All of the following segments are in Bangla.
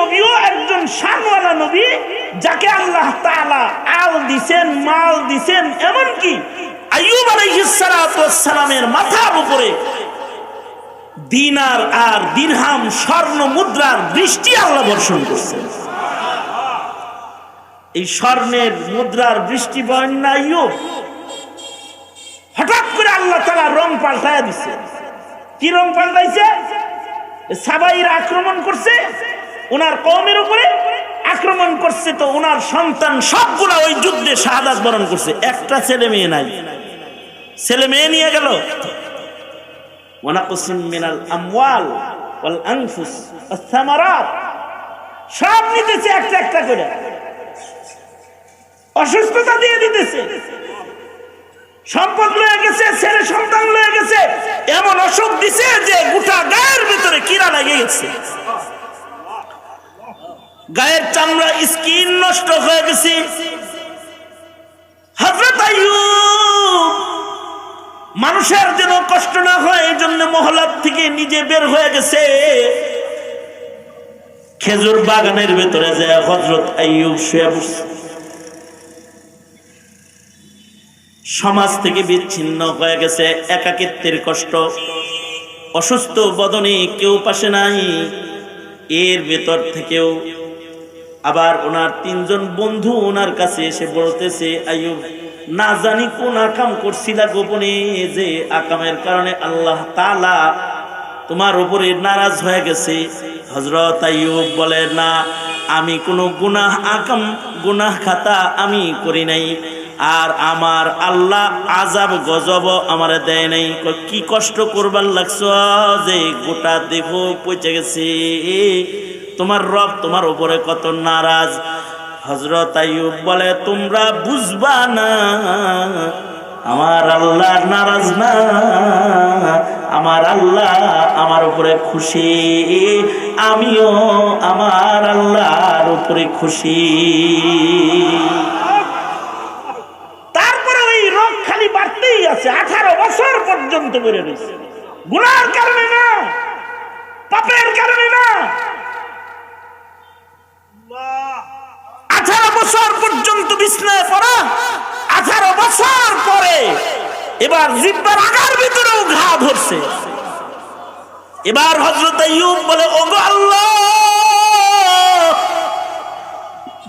নবীও একজন শানওয়ালা নবী, যাকে আল্লাহ তাআলা আল দিছেন, মাল দিছেন, এমনকি আইয়ুব আলাইহিস সালামের মাথার উপরে দিনার আর দিরহাম স্বর্ণ মুদ্রার বৃষ্টি আল্লাহ বর্ষণ করছেন। এই স্বর্ণের মুদ্রার বৃষ্টি বন্যা হঠাৎ করে আল্লাহ তালা রং পাল্টায় দিছে। কি রং পাল্টাইছে? সাবাইরা আক্রমণ করছে। ওনার কমের উপরে আক্রমণ করছে তো ওনার সন্তান সবগুলা ওই যুদ্ধে শাহাদাত বরণ করছে। একটা ছেলে মেয়ে নাই। ছেলে মেয়ে নিয়ে গেল। ওয়াল সব নিতেছে একটা একটা করে। অসুস্থতা দিয়ে দিতেছে। সম্পদ ছেলে সন্তান গেছে। এমন অসুখ দিছে যে গোটা গায়ের ভিতরে কিরা লাগে গেছে। গায়ের চামড়া, স্কিন নষ্ট হয়ে গেছে। আইয়ুব মানুষের যেন কষ্ট না হয় এই জন্য মহলার থেকে নিজে বের হয়ে গেছে। খেজুর বাগানের ভেতরে যায় হজরত সমাজ থেকে বিচ্ছিন্ন হয়ে গেছে একাকিত্বের কষ্ট। অসুস্থ বদনে কেউ পাশে নাই। এর ভেতর থেকেও আবার ওনার তিনজন বন্ধু ওনার কাছে এসে বলতেছে, আইয়ুব, না জানি কোন আকাম করছিলা গোপনে যে আকামের কারণে আল্লাহ তালা তোমার উপরে নারাজ হয়ে গেছে। হজরত আইয়ুব বলে, না, আমি কোনো গুনাহ আকাম, গুনাহ খাতা আমি করি নাই। আর আমার আল্লাহ আজাব গজব আমার দেয় নাই। কি কষ্ট করবার লাগছ যে গোটা দেহ পচে গেছে? তোমার রব তোমার উপরে কত নারাজ। হজরত আইয়ুব বলে, তোমরা বুঝবা না, আমার আল্লাহ নারাজ না, আমার আল্লাহ আমার উপরে খুশি, আমিও আমার আল্লাহর উপরে খুশি। তারপরে ওই রোগ খালি বাড়তেই আছে, আঠারো বছর পর্যন্ত বেড়ে রয়েছে। গুনার কারণে না, পাপের কারণে না আঠারো বছর পর্যন্ত বিছনায় পড়া, আঠারো বছর পরে এবার জিব্বার আগার ভিতরেও ঘা ধরছে। এবার হজরত ইউব বলে, ওগো আল্লাহ,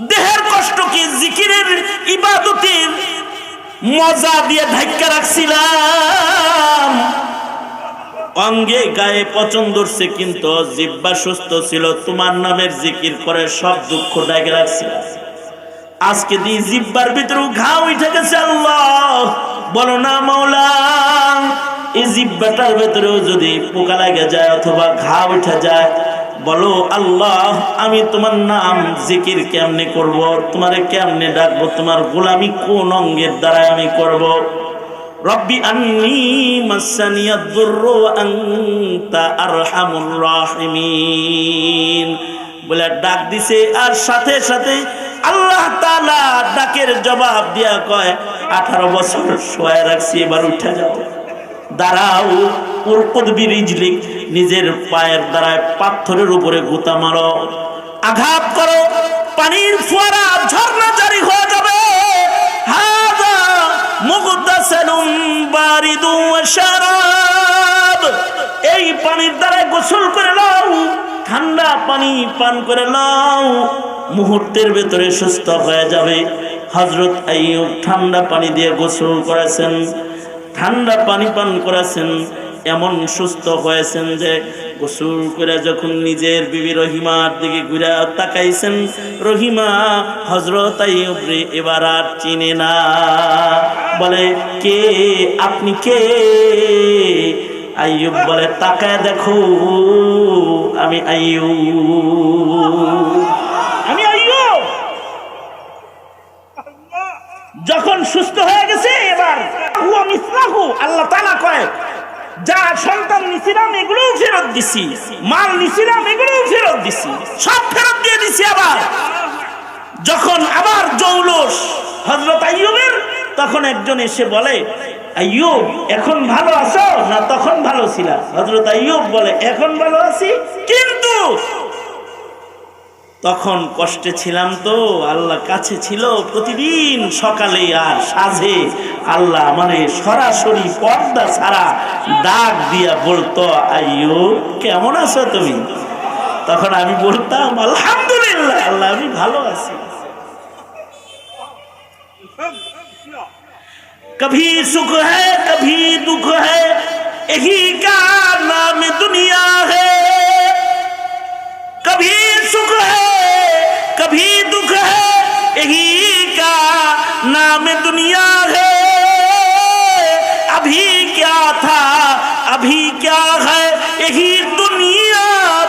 দেহের কষ্ট কি জিকিরের ইবাদতের মজা দিয়ে ধাক্কা রাখছিলাম? অঙ্গে গায়ে পচন ধরছে, কিন্তু জিব্বা সুস্থ ছিল। তোমার নামের জিকির করে সব দুঃখ ডাকে রাখছিল আজকে দিয়ে জিব্বার ভিতরেও ঘা উঠে গেছে আল্লাহ। বলো না মৌলা এই জিব্বাটার ভেতরেও যদি পোকা লাগে যায় অথবা ঘা উঠে যায়, বলো আল্লাহ, আমি তোমার নাম জিকির কেমনে করব? তোমারে কেমনে ডাকবো? তোমার গোলামি কোন অঙ্গের দ্বারা আমি করব? রব্বি আন্নি মাসানিয়াদ দুররু ওয়া আরহামুর রাহিমিন। বলে ডাক দিছে আর সাথে সাথে আল্লাহ তাআলা ডাকের জবাব দিয়া কয়, আঠারো বছর শোয়া রাখছি, এবার উঠে যাও। দাঁড়াও উরকুদ বিরিজলিক নিজের পায়ের দ্বারায় পাথরের উপরে গুতা মারো। আঘাত করো, পানির ফোয়ারা ঝর্ণা জারি হয়ে মুগদাসালুম বারিদু শারাব। এই পানির দ্বারা গোসল করে নাও, ঠান্ডা পানি পান করে নাও, মুহূর্তের ভেতরে সুস্থ হয়ে যাবে। হজরত আইয়ুব ঠান্ডা পানি দিয়ে গোসল করেছেন, ঠান্ডা পানি পান করেছেন। এমন সুস্থ হয়েছেন যে গোসল করে যখন নিজের বিবি রহিমার দিকে ঘুরে তাকাইছেন, রহিমা হজরত এবার আর চিনে না। বলে, কে? আপনি কে? আইয়ুব বলে, তাকায় দেখো, আমি আইয়ুব। আমি যখন সুস্থ হয়ে গেছে, এবার আল্লাহ তাআলা কয় যা সন্তান নিছিলাম, এগুলোও ফেরত দিছি। মাল নিছিলাম, এগুলোও ফেরত দিছি। সব ফেরত দিয়ে দিছি আবার। যখন আবার জৌলস হজরত আইয়ুবের, তখন একজন এসে বলে, আইয়ুব, এখন ভালো আছো না তখন ভালো ছিলা? হজরত আইয়ুব বলে, এখন ভালো আছি, কিন্তু তখন কষ্টে ছিলাম তো, আল্লাহ কাছে ছিল প্রতিদিন সকালে আর সাজে আল্লাহ মানে সরাসরি পর্দা ছাড়া ডাক দিয়া বলতো, আইয়ো, কেমন আছো তুমি? তখন আমি বলতাম, আলহামদুলিল্লাহ, আল্লাহ, আমি ভালো আছি। কভি সুখ হ্যাঁ কভি দুঃখ হ্যাঁ এই কা নাম দুনিয়া হ্যাঁ। কভি সুখ হ্যাঁ कभी दुख है यही का नाम दुनिया है अभी क्या था अभी क्या है यही दुनिया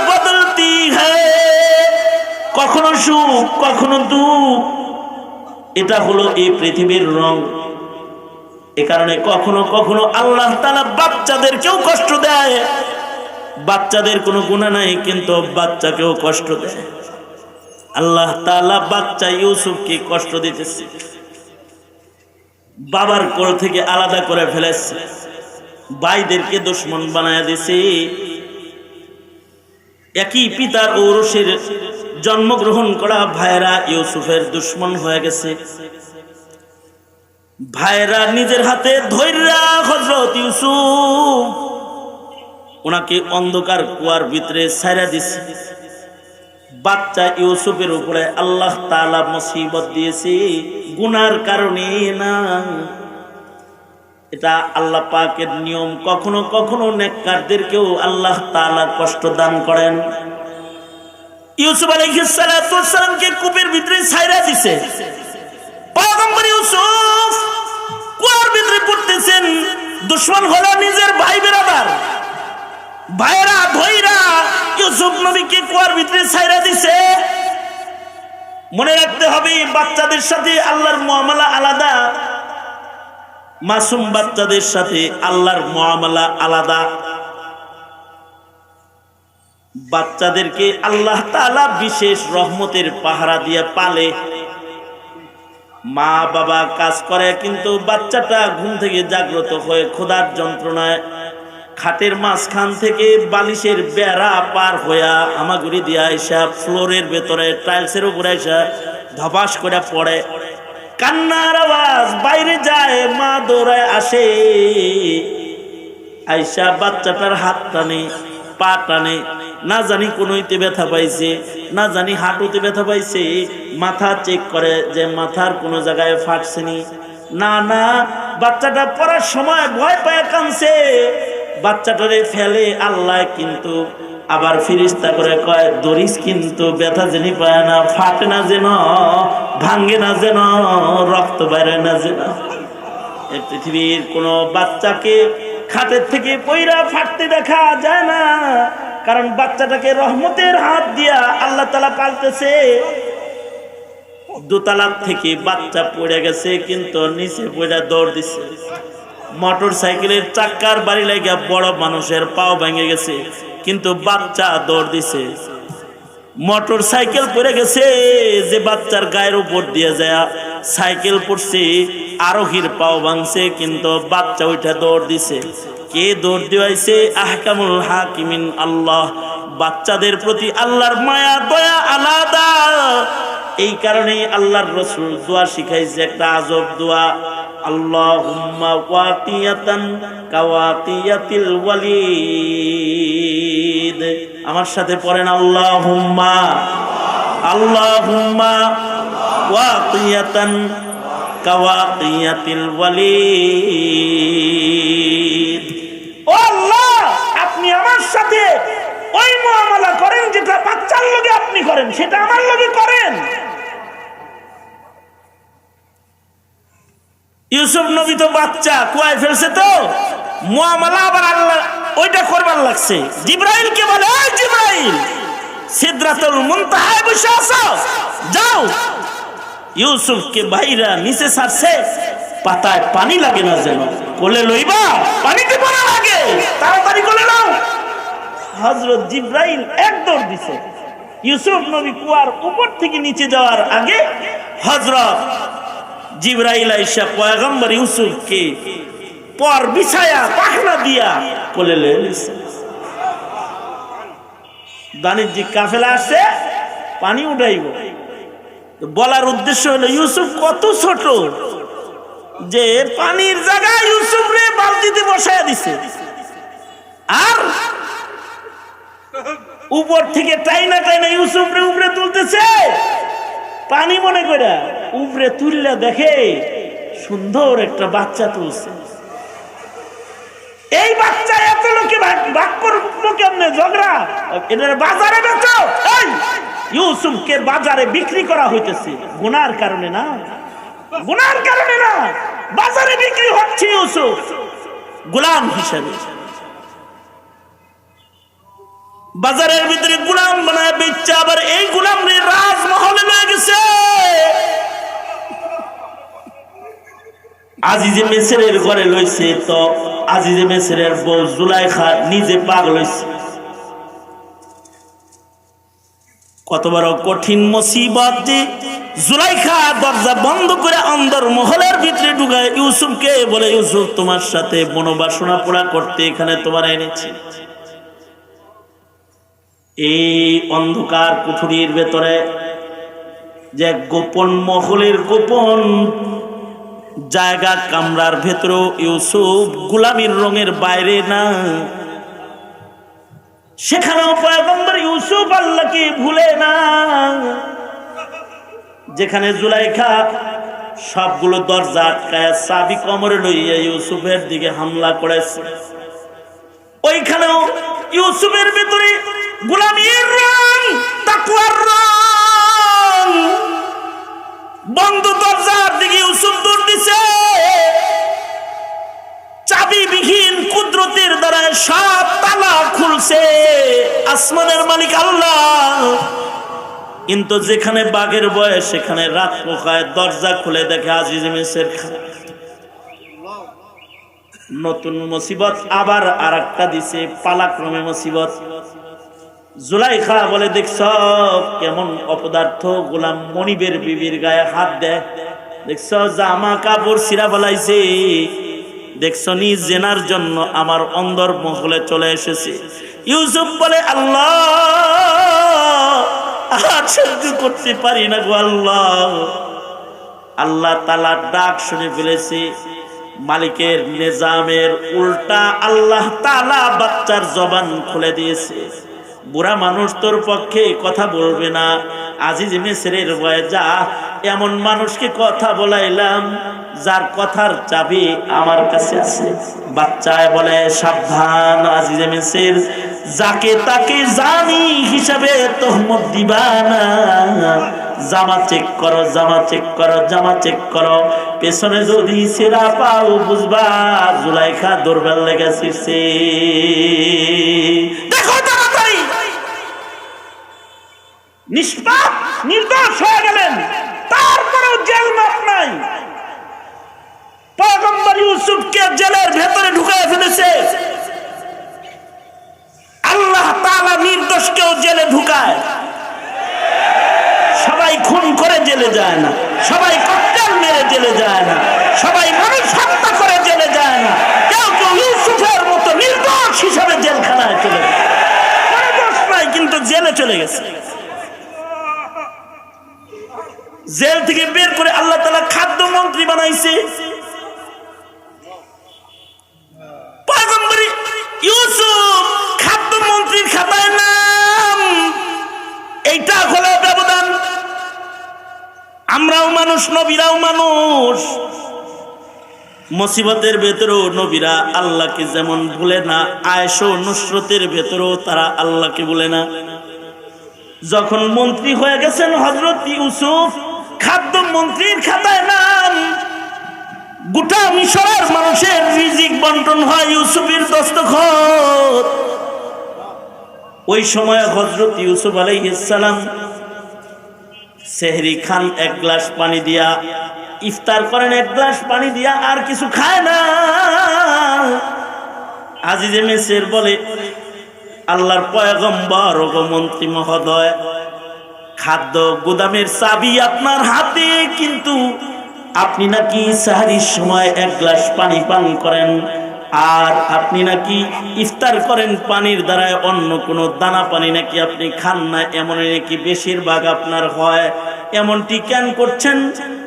बदलती है কখনো সুখ কখনো দুঃখ এটা হলো এই পৃথিবীর রং এ কারণে কখনো কখনো আল্লাহ তালা বাচ্চাদেরকেও কষ্ট দেয় বাচ্চাদের কোনো গুণা নাই কিন্তু বাচ্চাকেও কষ্ট দেয় আল্লাহ তালা বাচ্চা ইউসুফকে কষ্ট দিতেছে। বাবার কোল থেকে আলাদা করে ফেলেছে। ভাইদেরকে দুশ্মন বানায় দিছে। একই পিতার ঔরসের জন্মগ্রহণ করা ভাইরা ইউসুফের দুশ্মন হয়ে গেছে। ভাইরা নিজের হাতে ধৈর্যা হজরত ইউসুফ। ওনাকে অন্ধকার কুয়ার ভিতরে ছাইরা দিছে। বাচ্চা ইউসুফের উপরে আল্লাহ তালা মুসিবত দিয়েছে, গুনার কারণে না। এটা আল্লাহ পাকের নিয়ম, কখনো কখনো নেককারদেরকেও আল্লাহ তালা কষ্ট দান করেন। ইউসুফ আলাইহিসসালামকে কূপের ভিতরে ছাইরা দিছে। ইউসুফ কুয়ার ভিতরে পড়তেছেন, দুশ্মন হলো নিজের ভাই বেরাদার ভাইরা ধইরা ইউসুফ নবীকে কুয়ার ভিতরে ছাইরা দিছে। মনে রাখতে হবে, বাচ্চাদের সাথে আল্লাহর মুআমালা আলাদা, মাসুম বাচ্চাদের সাথে আল্লাহর মুআমালা আলাদা। বাচ্চাদেরকে আল্লাহ তাআলা বিশেষ রহমতের পাহারা দিয়ে পালে। মা বাবা কাজ করে, কিন্তু বাচ্চাটা ঘুম থেকে জাগ্রত হয়ে খোদার যন্ত্রণায় খাটের মাঝখান থেকে বালিশের বেড়া পার হইয়া আমাগুড়ি দিয়া আইসা ফ্লোরের ভেতরে টাইলসের উপরে আইসা ধপাস করে পড়ে। কান্নার আওয়াজ বাইরে যায়, মা দৌড়ায় আসে। আইসা বাচ্চাটার হাত টানে, পা টানে, না জানি কোনোইতে ব্যথা পাইছে, না জানি হাঁটুতে ব্যথা পাইছে। মাথা চেক করে যে মাথার কোনো জায়গায় ফাটছেনি না। না বাচ্চাটা পড়ার সময় ভয় পায় কানছে বাচ্চাটারে ফেলে আল্লাহ কিন্তু আবার ফিরিস্তা করে কয় দরিস কিন্তু ব্যথা জেনি পায় না, ফাটে না যেন ভাঙ্গে না যেন, রক্ত বাইরে না যেন। পৃথিবীর কোনো বাচ্চাকে খাটের থেকে পইরা ফাটতে দেখা যায় না, কারণ বাচ্চাটাকে রহমতের হাত দিয়া আল্লাহ তালা পালতেছে। দোতলার থেকে বাচ্চা পড়ে গেছে, কিন্তু নিচে পড়ে দৌড় দিছে। মোটর সাইকেলের চাক্কার বাড়ি লাগিয়া বড় মানুষের পাও ভেঙে গেছে, কিন্তু বাচ্চা দৌড় দিছে। মোটর সাইকেল পড়ে গেছে, যে বাচ্চার গায়ের উপর দিয়ে যায় সাইকেল পড়ছে, আরোহীর পাও ভাঙছে, কিন্তু বাচ্চা ওইটা দৌড় দিছে। কে দৌড় দিয়েছে আহকামুল হাকিমিন আল্লাহ। বাচ্চাদের প্রতি আল্লাহর মায়া, দয়া আলাদা। এই কারণেই আল্লাহর রসুল দোয়া শিখাইছে, একটা আজব দোয়া। আল্লাহুম্মা ওয়াকিয়াতান কাওয়াকিয়াতিল ওয়ালিদ। আমার সাথে পড়েন আল্লাহুম্মা আল্লাহুম্মা ওয়াকিয়াতান কাওয়াকিয়াতিল ওয়ালিদ। ও আল্লাহ, আপনি আমার সাথে ওই মুআমালা করেন যেটা বাচ্চার লগে আপনি করেন, সেটা আমার লগে করেন। ইউসুফ নবী তো বাচ্চা, কুয়ায় ফেলছে তো। মুআমালা আবার আল্লাহ, ওইটা করবার লাগছে। জিব্রাইল কে বলে জিব্রাইল, সিদরাতুল মুনতাহায় বসে আছো? যাও। ইউসুফকে ভাইরা নিচে ছাড়ছে, পাতায় পানি লাগে না যেন। কোলে লইবা, পানিতে পড়া লাগে। তাড়াতাড়ি কোলে নাও। হজরত জিব্রাইল এক দৌড় দিছে। ইউসুফ নবী কুয়ার উপর থেকে নিচে যাওয়ার আগে হজরত জিব্রাইল আইসা পয়গম্বর ইউসুফকে পর বিছায়া পাখনা দিয়া কোলে বাণিজ্যিক কাফেলা আসছে, পানি উঠাইব। বলার উদ্দেশ্য হলো, ইউসুফ কত ছোট যে পানির জায়গায় ইউসুফ রে বালতিতে বসায় দিছে। আর উপর থেকে টাইনা টাইনা ইউসুফ রে উপরে তুলতেছে। পানি মনে করে উপরে তুললে দেখে সুন্দর একটা বাচ্চা তুলছে। এই বাচ্চা এত লোকে কেমনে? ঝগড়া? বাজারে বেচো? ইউসুফকে বাজারে বিক্রি করা হইতেছে। গুনার কারণে না? গুনার কারণে না? বাজারে বিক্রি হচ্ছে ইউসুফ। গোলাম হিসেবে। বাজারের ভিতরে গুলাম বানায় বেচছে, আবার এই গুলাম রাজমহলে গেছে আজিজে মেসেরের ঘরে লইছে তো, আজিজে মেসেরের বউ জুলাইখা নিজে কত বড় কঠিন মুসিবত যে, জুলাইখা দরজা বন্ধ করে অন্দর মহলের ভিতরে ঢুকায়, ইউসুফকে বলে, ইউসুফ, তোমার সাথে বনবাসনা পুরা করতে এখানে তোমার এনেছি। এই অন্ধকার কুঠুরির ভেতরে যে গোপন মহলের গোপন জায়গা কামরার ভেতরেও ইউসুফ গুলামির রঙের বাইরে না। সেখানেও পয়গম্বর ইউসুফ আল্লাহকে ভুলে না। যেখানে জুলাইখা সবগুলো দরজা আটকায় সাবি কমরে লইয়া ইউসুফের দিকে হামলা করেছে। ওইখানেও ইউসুফের ভেতরে গোলামির রং তাকুয়ার রং। বন্ধ দরজার দিকে ইউসুফ দৌড় দিছে। চাবিবিহীন কুদরতের দ্বারা সব তালা খুলছে। আসমানের মালিক আল্লাহ। কিন্তু যেখানে বাঘের বয়স সেখানে রাত পোকায় দরজা খুলে দেখে আজিজ মেসের নতুন মুসিবত আবার আর একটা দিছে, পালাক্রমে মুসিবত। জুলাইখা বলে দেখছ, কেমন অপদার্থ গোলাম মনিবের বিবির গায়ে হাত দেয়। দেখছ, জামা কাপড় সিরা বলাইছে দেখছ নি জেনার জন্য আমার অন্দর মহলে চলে এসেছে। ইউসুফ বলে, আল্লাহ সহ্য করতে পারি না গো আল্লাহ। আল্লাহ তালা ডাক শুনে ফেলেছে, মালিকের নিজামের উল্টা আল্লাহ তালা বাচ্চার জবান খুলে দিয়েছে। বুড়া মানুষ তোর পক্ষে কথা বলবে না। আজিজ মেসেরের বয়ে যা, এমন মানুষকে কথা বলাইলাম, যার কথার চাবি আমার কাছে আছে। বাচ্চায় বলে, সাবধান আজিজ মেসের যাকে তাকে জানি হিসাবে তোহমত দিবা না। জামা চেক করো, জামা চেক করো, জামা চেক করো। পেছনে যদি সেরা পাও, বুঝবা, জুলাইখা দৌড়বেল লেগে শিরছে দেখো নিষ্পাপ, নির্দোষ হয়ে গেলেন। তারপরেও জেল মাপ নাই। পয়গম্বর ইউসুফকে জেলের ভেতরে ঢুকায় ফেলেছে। আল্লাহ তাআলা নির্দোষকেও জেলে ঢুকায়। সবাই খুন করে জেলে যায় না। সবাই ককটেল মেরে জেলে যায় না। সবাই মানুষ হত্যা করে জেলে যায় না। কেউ কেউ ইউসুফের মতো নির্দোষ হিসাবে জেলখানায় চলে যায়। কোনো নাই, কিন্তু জেলে চলে গেছে। জেল থেকে বের করে আল্লাহ তালা খাদ্য মন্ত্রী বানাইছে খাতায় নাম। এইটা আমরাও মানুষ, নবীরাও মানুষ। মুসিবতের ভেতরেও নবীরা আল্লাহকে যেমন ভুলে না, আয়েশ নুসরতের ভেতরেও তারা আল্লাহকে ভুলে না। যখন মন্ত্রী হয়ে গেছেন হজরত ইউসুফ খাদ্য মন্ত্রীর খাতায় নাম। গোটা মিশরের মানুষের রিজিক বন্টন হয় ইউসুফের দস্তখত। ওই সময় হজরত ইউসুফ আলাইসালাম সেহরি খান এক গ্লাস পানি দিয়া, ইফতার করেন এক গ্লাস পানি দিয়া, আর কিছু খায় না। আজিজে মেসের বলে, আল্লাহর পয়গম্বর মন্ত্রী মহোদয় খাদ্য গুদামের চাবি আপনার হাতে, কিন্তু আপনি নাকি সাহারির সময় এক গ্লাস পানি পান করেন, আর আপনি নাকি ইফতার করেন পানির দ্বারায় অন্য কোনো দানা পানি নাকি আপনি খান না এমন নাকি বেশিরভাগ আপনার হয়। এমনটি কেন করছেন?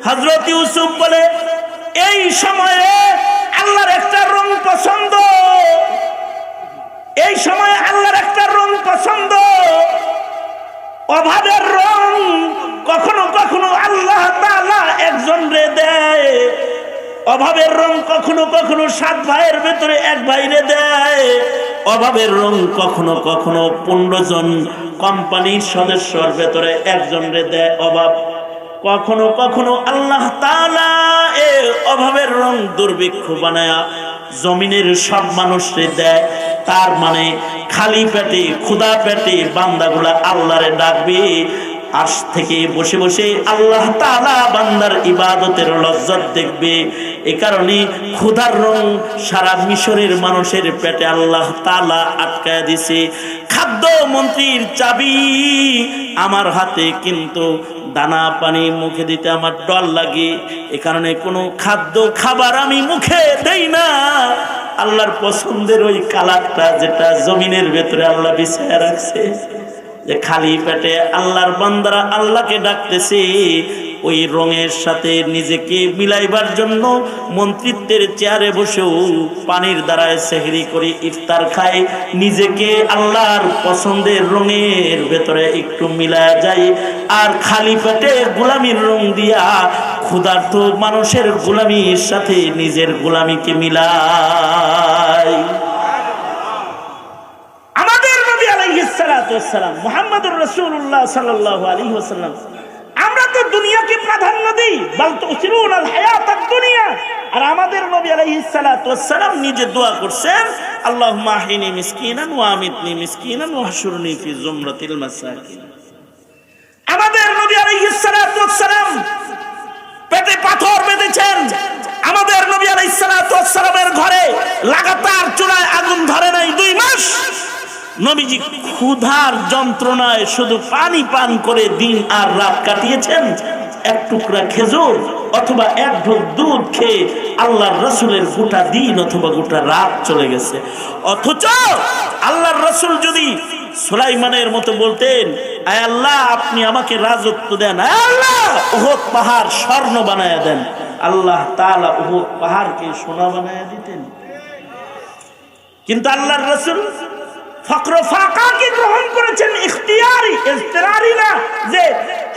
হজরত ইউসুফ বলে, এই সময়ে আল্লাহর একটা রং পছন্দ। এই সময় আল্লাহর একটা রং পছন্দ। অভাবের রং কখনো কখনো আল্লাহ তাআলা একজন রে দেয়। অভাবের রং কখনো কখনো সাত ভাইয়ের ভেতরে এক ভাইরে দেয়। অভাবের রং কখনো কখনো পনেরো জন কোম্পানির সদস্যর ভেতরে একজন রে দেয় অভাব। কখনো কখনো আল্লাহ তাআলা এ অভাবের রং দুর্ভিক্ষ বানায়া জমিনের সব মানুষকে দেয়। তার মানে খালি পেটে ক্ষুদা পেটে বান্দাগুলা আল্লাহরে ডাকবে। আজ থেকে বসে বসে আল্লাহ তালা বান্দার ইবাদতের লজ্জত দেখবে। এ কারণে ক্ষুধার রং সারা মিশরের মানুষের পেটে আল্লাহ তালা আটকায় দিছে। খাদ্য মন্ত্রীর চাবি আমার হাতে কিন্তু দানা পানি মুখে দিতে আমার ডর লাগে। এ কারণে কোনো খাদ্য খাবার আমি মুখে দেই না। আল্লাহর পছন্দের ওই কালারটা যেটা জমিনের ভেতরে আল্লাহ বিছায় রাখছে। যে খালি পেটে আল্লাহর বান্দারা আল্লাহকে ডাকতেছে ওই রঙের সাথে নিজেকে মিলাইবার জন্য মন্ত্রিত্বের চেয়ারে বসেও পানির দ্বারায় সেহরি করে ইফতার খায়। নিজেকে আল্লাহর পছন্দের রঙের ভেতরে একটু মিলায় যায়। আর খালি পেটে গোলামির রং দিয়া ক্ষুধার্ত মানুষের গোলামির সাথে নিজের গোলামিকে মিলায়। আমাদের নবী আলাইহিস সালাম, মুহাম্মদুর রাসূলুল্লাহ সাল্লাল্লাহু আলাইহি ওয়াসাল্লাম তো দুনিয়াকে প্রাধান্য দিই। দুনিয়া। আর আমাদের নবী আলাইহিস সালাতু ওয়াস সালাম নিজে দোয়া করছেন, আল্লাহুম্মা আহিনি মিসকিনান ওয়া আমিতনি মিসকিনান ওয়া হাশুরনি ফি জুমরাতিল মাসাকিন। আমাদের নবী আলাইহিস সালাম পেটে পাথর বেঁধেছেন। আমাদের নবী আলাইহিস সালাতু ঘরে লাগাতার চুলায় আগুন ধরে নাই দুই মাস। নবীজি ক্ষুধার যন্ত্রণায় শুধু পানি পান করে দিন আর রাত কাটিয়েছেন। এক টুকরা খেজুর অথবা এক ঢোক দুধ খেয়ে আল্লাহর রসুলের গোটা দিন অথবা গোটা রাত চলে গেছে। অথচ আল্লাহর রসুল যদি সুলাইমানের মতো বলতেন, আয় আল্লাহ, আপনি আমাকে রাজত্ব দেন। আয় আল্লাহ ওহদ পাহাড় স্বর্ণ বানায় দেন। আল্লাহ তালা ওহদ পাহাড়কে সোনা বানায় দিতেন। কিন্তু আল্লাহর রসুল ফক্র ফাঁকাকে গ্রহণ করেছেন ইখতিয়ারি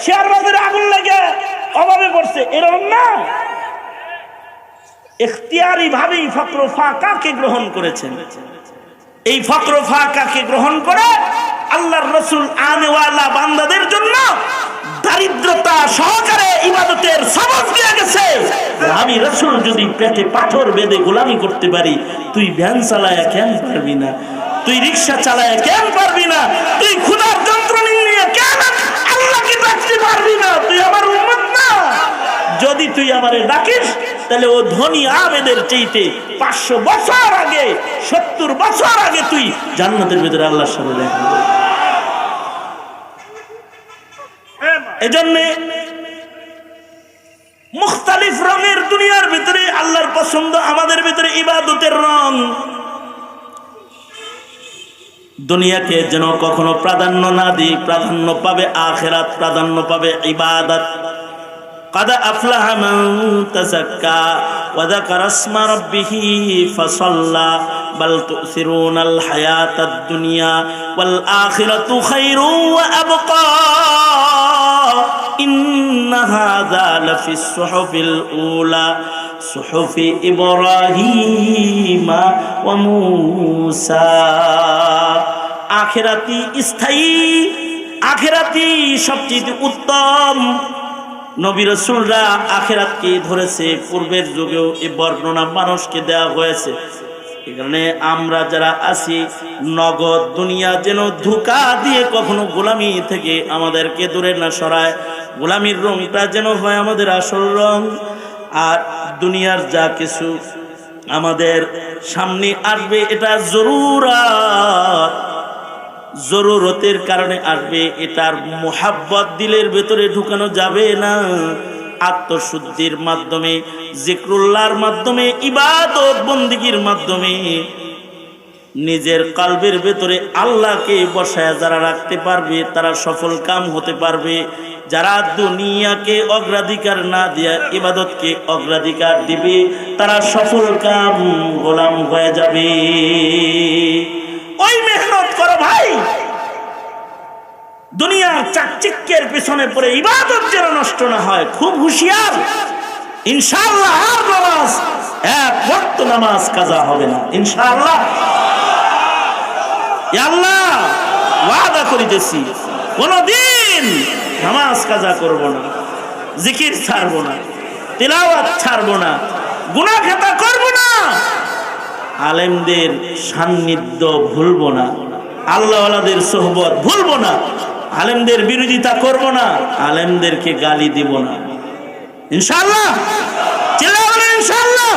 শেয়ার আগুন গ্রহণ করেছেন। এই গ্রহণ করে আল্লাহর রসুল আনেওয়ালা বান্দাদের জন্য দারিদ্রতা সহকারে ইবাদতের সবক দিয়ে গেছে। আমি রসুল যদি পেটে পাথর বেঁধে গোলামি করতে পারি, তুই ভ্যান চালায়া কেন পারবি না? তুই রিক্সা চালায় কেন পারবি না? তুই ক্ষুধার যন্ত্রণা নিয়ে কেন আল্লাহকে ডাকতে পারবি না? তুই আমার উন্মত না। যদি তুই আমারে ডাকিস, তাহলে ও ধনী আবেদের চেইতে পাঁচশো বছর আগে, সত্তর বছর আগে তুই জান্নাতের ভিতরে আল্লাহর সাথে দেখা। এজন্যে মুখতালিফ রঙের দুনিয়ার ভিতরে আল্লাহর পছন্দ আমাদের ভিতরে ইবাদতের রং। দুনিয়াকে যেন কখনো প্রাধান্য না দিই প্রাধান্য পাবে আখেরাত প্রাধান্য পাবে ইবাদত قد أفلح من تزكى وذكر اسم ربه فصلى بل تؤثرون الحياة الدنيا والآخرة خير وأبقى إن هذا لفي الصحف الأولى صحف إبراهيم وموسى আখেরাতি স্থায়ী, আখেরাতি সবচেয়ে উত্তম। নবী রসুলরা আখেরাতকে ধরেছে, পূর্বের যুগেও এই বর্ণনা মানুষকে দেওয়া হয়েছে। এখানে আমরা যারা আছি, নগদ দুনিয়া যেন ধোকা দিয়ে কখনো গোলামি থেকে আমাদেরকে দূরে না সরায়, গোলামির রংটা যেন হয় আমাদের আসল রং। আর দুনিয়ার যা কিছু আমাদের সামনে আসবে, এটা জরুরাত জরুরতের কারণে আসবে এটার মোহাব্বত দিলের ভেতরে ঢুকানো যাবে না। আত্মশুদ্ধির মাধ্যমে, জিক্রুল্লাহর মাধ্যমে, ইবাদত বন্দিগির মাধ্যমে নিজের কালবের ভেতরে আল্লাহকে বসায় যারা রাখতে পারবে, তারা সফল কাম হতে পারবে। যারা দুনিয়াকে অগ্রাধিকার না দিয়া ইবাদতকে অগ্রাধিকার দিবে, তারা সফল কাম গোলাম হয়ে যাবে। ওই মেহনত করো ভাই। দুনিয়ার চাকচিক্যের পেছনে পড়ে ইবাদত যেন নষ্ট না হয়, খুব হুঁশিয়ার। ইনশাআল্লাহ আর নামাজ, এক ওয়াক্ত নামাজ কাজা হবে না, ইনশাআল্লাহ। আল্লাহ, ওয়াদা করিতেছি, কোনদিন নামাজ কাজা করব না, জিকির ছাড়বো না, তিলাওয়াত ছাড়বো না, গুনাহ খাতা করব না। আলেমদের সান্নিধ্য ভুলবো না, আল্লাহওয়ালাদের সোহবত ভুলবো না, আলেমদের বিরোধিতা করব না, আলেমদেরকে গালি দিব না। বলেন ইনশাআল্লাহ!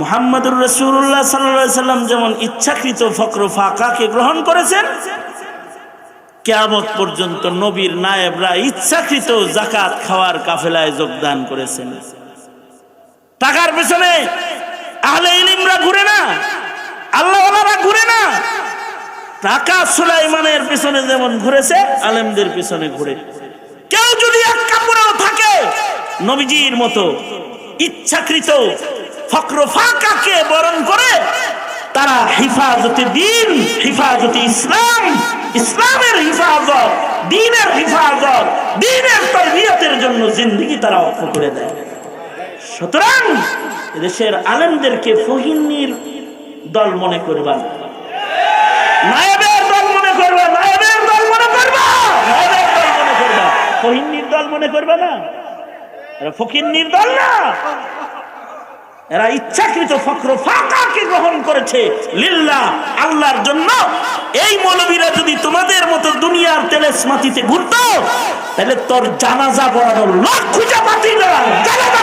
মুহাম্মদুর রসুল্লাহ সাল্লাম যেমন ইচ্ছাকৃত ফক্র ফাঁকাকে গ্রহণ করেছেন, কেয়ামত পর্যন্ত নবীর নায়েবরা ইচ্ছাকৃত জাকাত খাওয়ার কাফেলায় যোগদান করেছেন। টাকার পেছনে আহলে ইলিমরা ঘুরে না। আল্লাহওয়ালারা ঘুরে না। টাকা সুলাইমানের পিছনে যেমন ঘুরেছে, আলেমদের পিছনে ঘুরে। কেউ যদি এক কাপড়েও থাকে, নবীজির মতো ইচ্ছাকৃত ফক্র ফাঁকাকে বরণ করে, তারা হিফাজতে দিন, হিফাজতে ইসলাম, ইসলামের হিফাজত, দিনের হিফাজত, দিনের তরবিয়তের জন্য জিন্দগি তারা অক্ষ করে দেয়। সুতরাং দেশের আলেমদেরকে ফহিনীর দল মনে করবা। দল মনে দল মনে করবা। মনে করবা। দল মনে না। ফকিন্নির দল গ্রহণ করেছে আল্লাহর জন্য। এই যদি তোমাদের মতো দুনিয়ার তেলেস মাটিতে ঘুরতো, তাহলে তোর জানাজা পড়ানোর লোক খুঁজে পাতি না। জানাজা